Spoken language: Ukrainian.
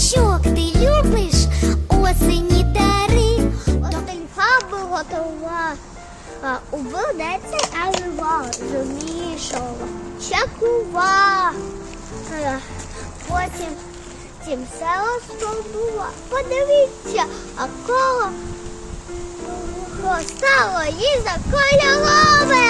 їжачок, ти любиш осені дари. Ельфа виготова, готова. А, Уведеться Ельва, зумішова, чакува. Е, Потім тім село спробува. Подивіться, а коло стало їй заколяло.